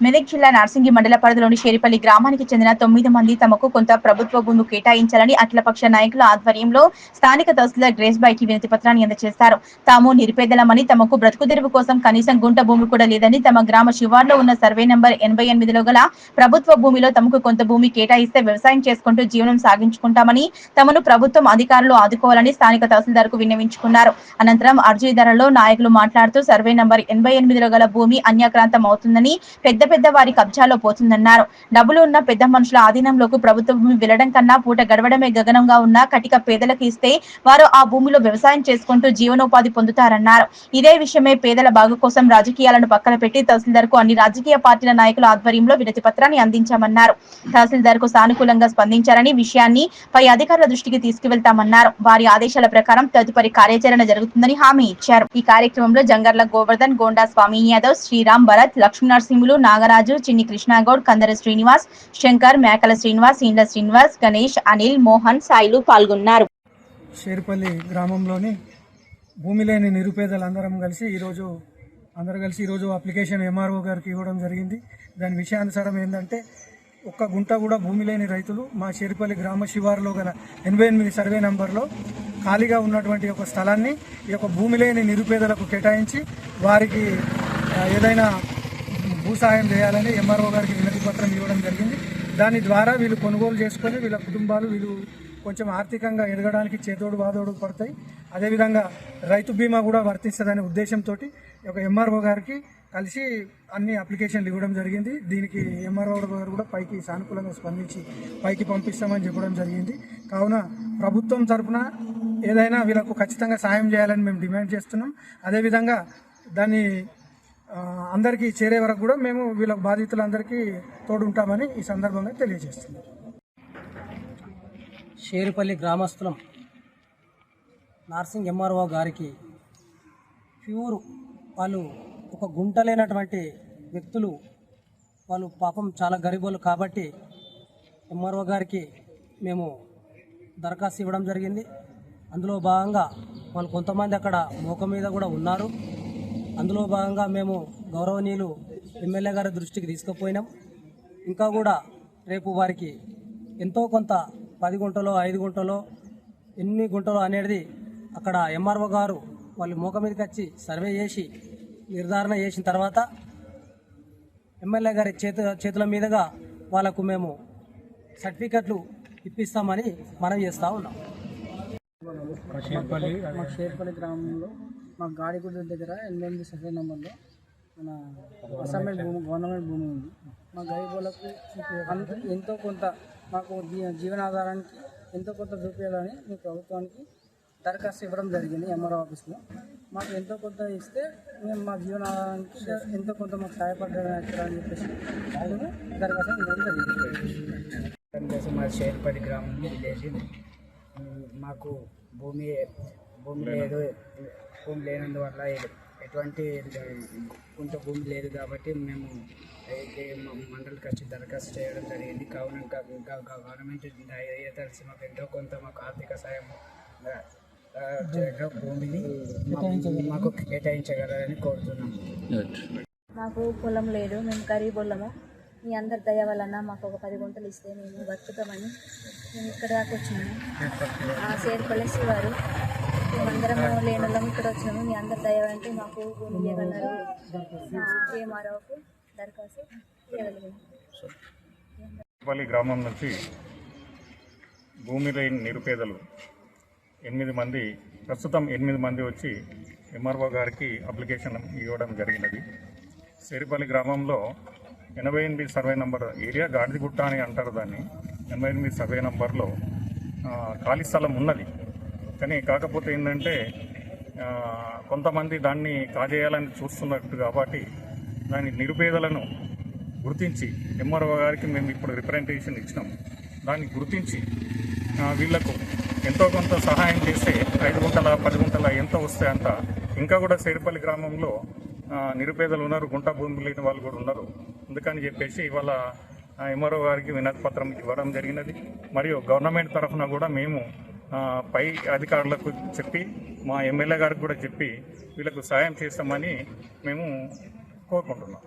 మెదక్ జిల్లా నార్సింగి మండల పరిధిలోని షేరిపల్లి గ్రామానికి చెందిన తొమ్మిది మంది తమకు కొంత ప్రభుత్వ భూమి కేటాయించాలని అఖిలపక్ష నాయకుల ఆధ్వర్యంలో స్థానిక తహసీల్దార్ గ్రేస్ బాయ్కి వినతి పత్రాన్ని అందజేశారు తాము నిరుపేదలమని తమకు బ్రతుకు తెరువు కోసం కనీసం గుంట భూమి కూడా లేదని తమ గ్రామ శివార్లో ఉన్న సర్వే నంబర్ ఎనభై ఎనిమిదిలో గల ప్రభుత్వ భూమిలో తమకు కొంత భూమి కేటాయిస్తే వ్యవసాయం చేసుకుంటూ జీవనం సాగించుకుంటామని తమను ప్రభుత్వం అధికారులు ఆదుకోవాలని స్థానిక తహసీల్దార్కు విన్నవించుకున్నారు. అనంతరం అర్జీదారులో నాయకులు మాట్లాడుతూ సర్వే నంబర్ ఎనభై ఎనిమిదిలో గల భూమి అన్యాక్రాంతం అవుతుందని పెద్ద పెద్ద వారి కబ్జాలో పోతుందన్నారు. డబ్బులు ఉన్న పెద్ద మనుషుల ఆధీనంలోకి ప్రభుత్వ భూమి వెళ్ళడం కన్నా పూట గడవడమే గగనంగా ఉన్న కటిక పేదలకు ఇస్తే వారు ఆ భూమిలో వ్యవసాయం చేసుకుంటూ జీవనోపాధి పొందుతారన్నారు. ఇదే విషయమే పేదల బాగు కోసం రాజకీయాలను పక్కన పెట్టి తహసీల్దార్కు అన్ని రాజకీయ పార్టీల నాయకుల ఆధ్వర్యంలో వినతి పత్రాన్ని అందించామన్నారు. తహసీల్దార్కు సానుకూలంగా స్పందించారని విషయాన్ని పై అధికారుల దృష్టికి తీసుకువెళ్తామన్నారు. వారి ఆదేశాల ప్రకారం తదుపరి కార్యాచరణ జరుగుతుందని హామీ ఇచ్చారు. ఈ కార్యక్రమంలో జంగర్ల గోవర్ధన్ గోండా స్వామి యాదవ్ శ్రీరామ్ భరత్ లక్ష్మీనరసింహులు నాగరాజు చిన్ని కృష్ణాగౌడ్ కందర శ్రీనివాస్ శంకర్ మేకల శ్రీనివాస్ ఇండ్ల శ్రీనివాస్ గణేష్ అనిల్ మోహన్ సాయిలు పాల్గొన్నారు. షేర్పల్లి గ్రామంలోని భూమి లేని నిరుపేదలందరం కలిసి ఈరోజు అందరు కలిసి ఈరోజు అప్లికేషన్ ఎంఆర్ఓ గారికి ఇవ్వడం జరిగింది. దాని విషయానుసారం ఏంటంటే ఒక్క గుంట కూడా భూమి లేని రైతులు మా షేర్పల్లి గ్రామ శివారులో గల ఎనభై ఎనిమిది సర్వే నంబర్లో ఖాళీగా ఉన్నటువంటి ఒక స్థలాన్ని ఈ యొక్క భూమి లేని నిరుపేదలకు కేటాయించి వారికి ఏదైనా భూ సహాయం చేయాలని ఎంఆర్ఓ గారికి వినతి పత్రం ఇవ్వడం జరిగింది. దాని ద్వారా వీళ్ళు కొనుగోలు చేసుకొని వీళ్ళ కుటుంబాలు వీళ్ళు కొంచెం ఆర్థికంగా ఎదగడానికి చేతోడు వాదోడు పడతాయి. అదేవిధంగా రైతు బీమా కూడా వర్తిస్తుందనే ఉద్దేశంతో ఒక ఎంఆర్ఓ గారికి కలిసి అన్ని అప్లికేషన్లు ఇవ్వడం జరిగింది. దీనికి ఎంఆర్ఓ గారు కూడా పైకి సానుకూలంగా స్పందించి పైకి పంపిస్తామని చెప్పడం జరిగింది. కావున ప్రభుత్వం తరఫున ఏదైనా వీళ్ళకు ఖచ్చితంగా సాయం చేయాలని మేము డిమాండ్ చేస్తున్నాం. అదేవిధంగా దాన్ని అందరికీ చేరే వరకు కూడా మేము వీళ్ళ బాధితులందరికీ తోడుంటామని ఈ సందర్భంగా తెలియజేస్తున్నాం. షేరుపల్లి గ్రామస్తులం నార్సింగ్ ఎంఆర్ఓ గారికి ప్యూర్ వాళ్ళు ఒక గుంట లేనటువంటి వ్యక్తులు వాళ్ళు పాపం చాలా గరీబులు కాబట్టి ఎంఆర్ఓ గారికి మేము దరఖాస్తు ఇవ్వడం జరిగింది. అందులో భాగంగా వాళ్ళు కొంతమంది అక్కడ మోక మీద కూడా ఉన్నారు. అందులో భాగంగా మేము గౌరవనీయులు ఎమ్మెల్యే గారి దృష్టికి తీసుకుపోయినాం. ఇంకా కూడా రేపు వారికి ఎంతో కొంత పది గుంటలో ఐదు గుంటలో ఎన్ని గుంటలో అనేది అక్కడ ఎంఆర్ఓ గారు వాళ్ళు మోక మీదకి వచ్చి సర్వే చేసి నిర్ధారణ చేసిన తర్వాత ఎమ్మెల్యే గారి చేతు చేతుల మీదుగా వాళ్ళకు మేము సర్టిఫికెట్లు ఇప్పిస్తామని మనం చేస్తూ ఉన్నాం. మా షేర్పల్లి గ్రామంలో మా గాడిగుడ్డ దగ్గర ఎనిమిది సర్వే నెంబర్లో మన అసైన్మెంట్ భూమి గవర్నమెంట్ భూమి ఉంది. మా గరీబులకు అంత ఎంతో కొంత మాకు జీవనాధారానికి ఎంతో కొంత చూపించాలని మీ ప్రభుత్వానికి దరఖాస్తు ఇవ్వడం జరిగింది ఎంఆర్ఓ ఆఫీస్లో. మాకు ఎంతో కొంత ఇస్తే మేము మా జీవనాధారానికి ఎంతో కొంత మాకు సహాయపడ్డారని చెప్పేసి మేము దరఖాస్తు ఇవ్వడం జరిగింది. మా షేర్పడి గ్రామం విలేజ్ మాకు భూమి భూమి లేదు. భూమి లేనందువల్ల ఎటువంటి కొంత భూమి లేదు కాబట్టి మేము అయితే మండలికి వచ్చి దరఖాస్తు చేయడం జరిగింది. కావున ఇంకా ఇంకా గవర్నమెంట్ దయతలిసి మాకు ఎంతో కొంత మాకు ఆర్థిక సాయం భూమిని మాకు- కేటాయించగలరని కోరుతున్నాము మాకు పొలం లేదు. మేము గరీబుల్లము మీ అందరి దయ వలన మాకు ఒక పది గుంటలు ఇస్తే మేము బతుకుతామని మేము ఇక్కడ దాకా వచ్చినాము ఆ సేర్పల్లి శివారు మేమందరం లేని ఇక్కడ వచ్చినాము. మీ అందరి దయ అంటే మాకు భూమి ఇవ్వగలరు దరఖాస్తు గ్రామం నుంచి భూమి లేని నిరుపేదలు ఎనిమిది మంది ప్రస్తుతం ఎనిమిది మంది వచ్చి ఎంఆర్ఓ గారికి అప్లికేషన్ ఇవ్వడం జరిగినది. సేరిపల్లి గ్రామంలో ఎనభై ఎనిమిది సర్వే నంబర్ ఏరియా గాడిదిగుట్ట అని అంటారు దాన్ని. ఎనభై ఎనిమిది సర్వే నంబర్లో ఖాళీ స్థలం ఉన్నది. కానీ కాకపోతే ఏంటంటే కొంతమంది దాన్ని కాజేయాలని చూస్తున్నట్టు కాబట్టి దాని నిరుపేదలను గుర్తించి ఎంఆర్ఓ గారికి మేము ఇప్పుడు రిప్రజెంటేషన్ ఇచ్చినాం. దాన్ని గుర్తించి వీళ్ళకు ఎంతో కొంత సహాయం చేస్తే ఐదు గుంటల పది గుంటల ఎంత వస్తే అంత. ఇంకా కూడా సేరిపల్లి గ్రామంలో నిరుపేదలు ఉన్నారు గుంట భూమి లేని వాళ్ళు కూడా ఉన్నారు. అందుకని చెప్పేసి ఇవాళ ఎంఆర్ఓ గారికి వినతి పత్రం ఇవ్వడం జరిగినది. మరియు గవర్నమెంట్ తరఫున కూడా మేము పై అధికారులకు చెప్పి మా ఎమ్మెల్యే గారికి కూడా చెప్పి వీళ్ళకు సాయం చేస్తామని మేము కోరుకుంటున్నాం.